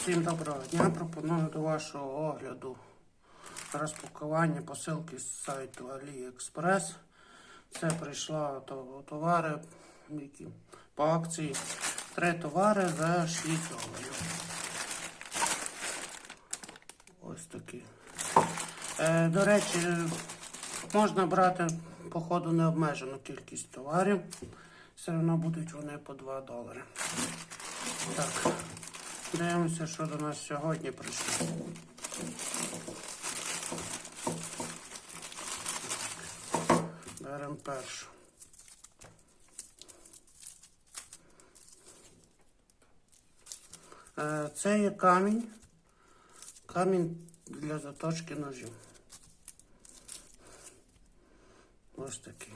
Всім доброго дня. Пропоную до вашого огляду розпакування посилки з сайту AliExpress. Це прийшла то- товари, які по акції. Три товари за 6 доларів. Ось такі. Е, до речі, можна брати, походу, необмежену кількість товарів. Все одно будуть вони по 2 долари. Так. Дивимося, що до нас сьогодні прийшло. Беремо першу. Е, Це є камінь. Камінь для заточки ножів. Ось такий.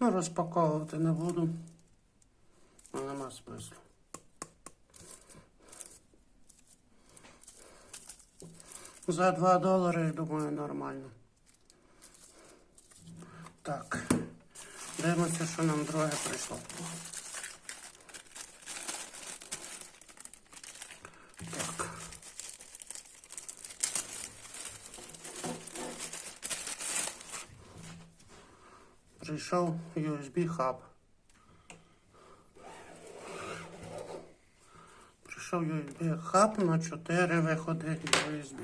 Ну, розпаковувати не буду. Ну, нема смислу. За 2 долари, думаю, нормально. Так. Дивимося, що нам друге прийшло. Так. Прийшов USB хаб. Прийшов USB хаб на 4 виходи USB.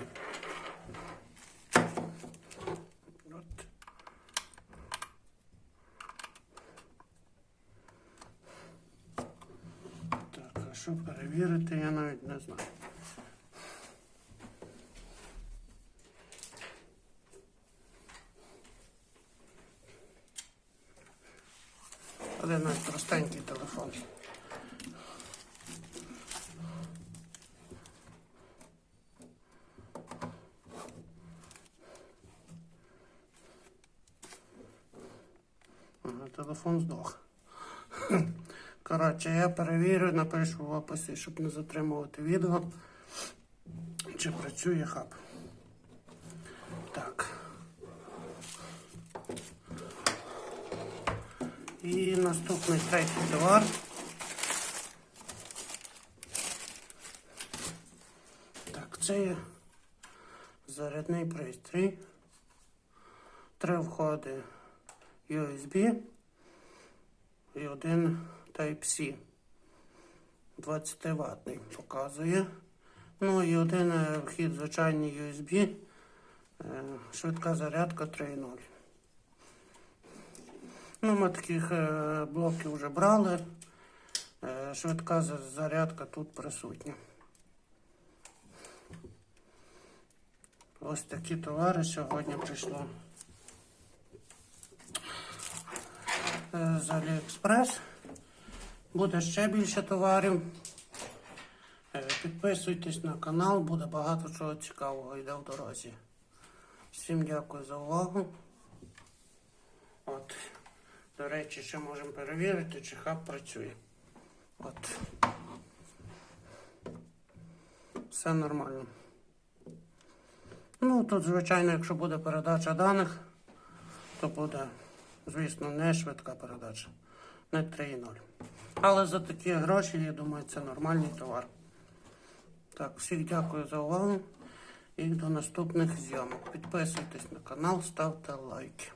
От. Так, а що перевірити, я навіть не знаю. Один навіть простенький телефон. Телефон здох. Коротше, я перевірю, напишу в описі, щоб не затримувати відео, чи працює хаб. Так. І наступний третій товар. Так, це є зарядний пристрій. Три входи USB і один Type-C. 20 ватний показує. Ну і один е, вхід звичайний USB. е, Швидка зарядка 3.0. Ну, ми таких е, блоків вже брали. Швидка зарядка тут присутня. Ось такі товари сьогодні прийшло. З AliExpress. Буде ще більше товарів. Е, Підписуйтесь на канал, буде багато чого цікавого йде в дорозі. Всім дякую за увагу. От. До речі, ще можемо перевірити, чи хаб працює. От. Все нормально. Ну, тут, звичайно, якщо буде передача даних, то буде, звісно, не швидка передача. Не 3.0. Але за такі гроші, я думаю, це нормальний товар. Так, всіх дякую за увагу і до наступних зйомок. Підписуйтесь на канал, ставте лайки.